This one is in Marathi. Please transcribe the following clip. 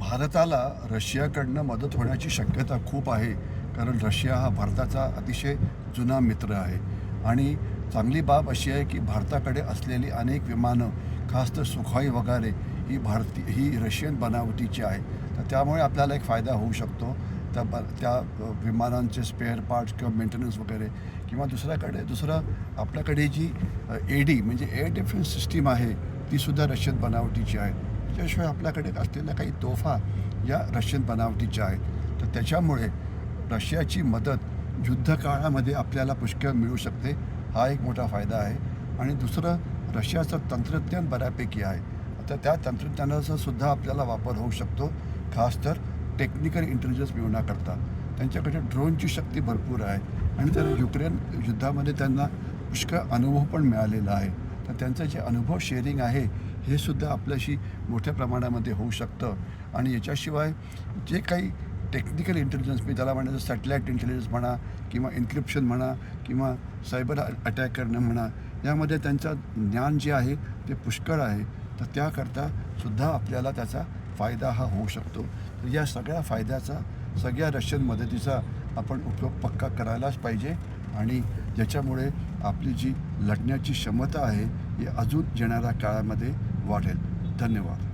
भारताला रशियाकडनं मदत होण्याची शक्यता खूप आहे कारण रशिया हा भारताचा अतिशय जुना मित्र आहे. आणि चांगली बाब अशी आहे की भारताकडे असलेली अनेक विमानं खास तर सुखाई वगैरे ही भारती ही रशियन बनावटीची आहे तर त्यामुळे आपल्याला एक फायदा होऊ शकतो. त्या ब त्या विमानांचे स्पेअर पार्ट्स किंवा मेंटेनन्स वगैरे किंवा दुसऱ्याकडे दुसरं आपल्याकडे जी ए डी म्हणजे एअर डिफेन्स सिस्टीम आहे तीसुद्धा रशियन बनावटीची आहे. त्याशिवाय आपल्याकडे असलेल्या काही तोफा या रशियन बनावटीच्या आहेत. तर त्याच्यामुळे रशियाची मदत युद्धकाळामध्ये आपल्याला पुष्कळ मिळू शकते. हा एक मोठा फायदा आहे. आणि दुसरं रशियाचं तंत्रज्ञान बऱ्यापैकी आहे. आता त्या तंत्रज्ञानाचा सुद्धा आपल्याला वापर होऊ शकतो. खास तर टेक्निकल इंटेलिजन्स मिळवण्याकरता. त्यांच्याकडे ड्रोनची शक्ती भरपूर आहे. आणि तर युक्रेन युद्धामध्ये त्यांना पुष्कळ अनुभव पण मिळालेला आहे. तर त्यांचं जे अनुभव शेअरिंग आहे हे सुद्धा आपल्याशी मोठ्या प्रमाणामध्ये होऊ शकतं. आणि याच्याशिवाय जे काही टेक्निकल इंटेलिजन्स मी त्याला म्हणायचं सॅटेलाईट इंटेलिजन्स म्हणा किंवा इन्क्रिप्शन म्हणा किंवा सायबर अटॅक करणं म्हणा यामध्ये त्यांचं ज्ञान जे आहे ते पुष्कळ आहे. तर त्याकरता सुद्धा आपल्याला त्याचा फायदा हा होऊ शकतो. तर या सगळ्या फायद्याचा सगळ्या रशियन मदतीचा आपण उपयोग पक्का करायलाच पाहिजे. आणि ज्याच्यामुळे आपली जी लढण्याची क्षमता आहे ही अजून येणाऱ्या काळामध्ये वाढेल. धन्यवाद.